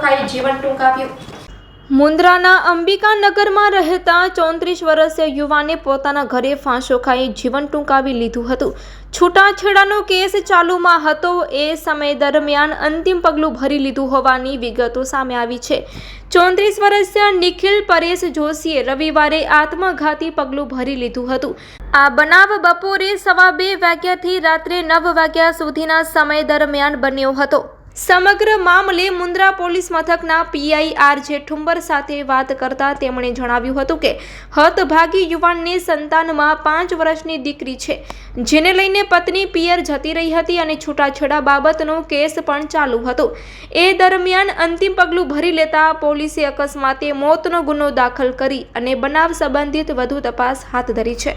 ખાઈ જીવન ટૂંકાવ્યું. મુન્દ્રાના અંબિકાનગરમાં રહેતા ચોત્રીસ વર્ષીય યુવાને પોતાના ઘરે ફાંસો ખાઈ જીવન ટૂંકાવી લીધું હતું. છૂટાછેડાનો કેસ ચાલુમાં હતો એ સમય દરમિયાન અંતિમ પગલું ભરી લીધું હોવાની વિગતો સામે આવી છે. ચોત્રીસ વર્ષીય નિખિલ પરેશ જોશીએ રવિવારે આત્મઘાતી પગલું ભરી લીધું હતું. આ બનાવ બપોરે સવા બે વાગ્યાથી રાત્રે નવ વાગ્યા સુધીના સમય દરમિયાન બન્યો હતો. સમગ્ર મામલે મુન્દ્રા પોલીસ મથકના પીઆઈ આર જે ઠુંબર સાથે વાત કરતા તેમણે જણાવ્યું હતું કે, હતભાગી યુવાનની સંતાનમાં પાંચ વર્ષની દીકરી છે. જેને લઈને પત્ની પિયર જતી રહી હતી અને છૂટાછેડા બાબતનો કેસ પણ ચાલુ હતો. એ દરમિયાન અંતિમ પગલું ભરી લેતા પોલીસે અકસ્માતે મોતનો ગુનો દાખલ કરી અને બનાવ સંબંધિત વધુ તપાસ હાથ ધરી છે.